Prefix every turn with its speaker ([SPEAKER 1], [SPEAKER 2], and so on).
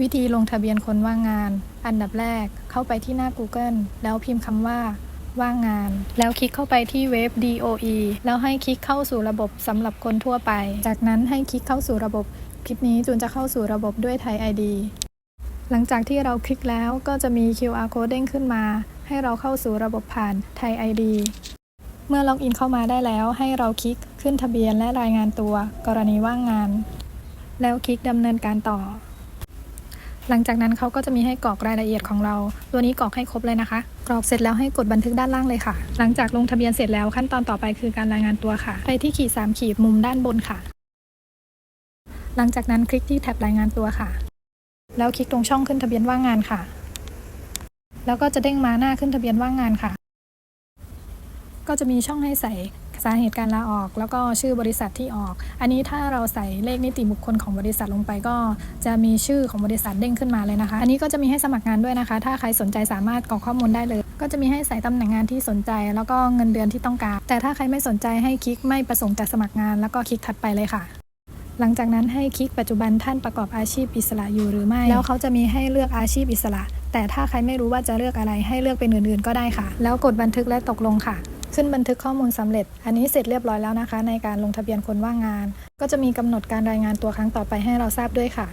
[SPEAKER 1] วิธีลงทะเบียนคนว่างงาน อันดับแรกเข้าไปที่หน้า Google แล้วพิมพ์คำว่าว่างงาน แล้วคลิกเข้าไปที่เว็บ DOE แล้วให้คลิกเข้าสู่ระบบสำหรับคนทั่วไป จากนั้นให้คลิกเข้าสู่ระบบ คลิปนี้จูนจะเข้าสู่ระบบด้วยไทย ID หลังจากที่เราคลิกแล้วก็จะมี QR code เด้งขึ้นมา ให้เราเข้าสู่ระบบผ่านไทย ID เมื่อล็อกอินเข้ามาได้แล้วให้เราคลิกขึ้นทะเบียนและรายงานตัว กรณีว่างงาน แล้วคลิกดำเนินการต่อ หลังจากนั้นเขาก็จะมีให้กรอกรายละเอียดของเรา ตัวนี้กรอกให้ครบเลยนะคะ กรอกเสร็จแล้วให้กดบันทึกด้านล่างเลยค่ะ หลังจากลงทะเบียนเสร็จแล้วขั้นตอนต่อไปคือการรายงานตัวค่ะ ไปที่ขีด3ขีดมุมด้านบนค่ะ หลังจากนั้นคลิกที่แท็บรายงานตัวค่ะ แล้วคลิกตรงช่องขึ้นทะเบียนว่างงานค่ะ แล้วก็จะเด้งมาหน้าขึ้นทะเบียนว่างงานค่ะ ก็จะมีช่องให้ใส่ สาเหตุการลาออก แล้วก็ชื่อบริษัทที่ออก อันนี้ถ้าเราใส่เลขนิติบุคคลของบริษัทลงไปก็จะมีชื่อของบริษัทเด้งขึ้นมาเลยนะคะ อันนี้ก็จะมีให้สมัครงานด้วยนะคะ ถ้าใครสนใจสามารถกรอกข้อมูลได้เลย ก็จะมีให้ใส่ตำแหน่งงานที่สนใจ แล้วก็เงินเดือนที่ต้องการ แต่ถ้าใครไม่สนใจให้คลิกไม่ประสงค์จะสมัครงาน แล้วก็คลิกถัดไปเลยค่ะหลังจากนั้นให้คลิกปัจจุบันท่านประกอบอาชีพอิสระอยู่หรือไม่ แล้วเขาจะมีให้เลือกอาชีพอิสระ แต่ถ้าใครไม่รู้ว่าจะเลือกอะไรให้เลือกเป็นอื่นๆก็ได้ค่ะ แล้วกดบันทึกและตกลงค่ะ ขึ้นบันทึกข้อมูลสำเร็จ อันนี้เสร็จเรียบร้อยแล้วนะคะ ในการลงทะเบียนคนว่างงาน ก็จะมีกำหนดการรายงานตัวครั้งต่อไปให้เราทราบด้วยค่ะ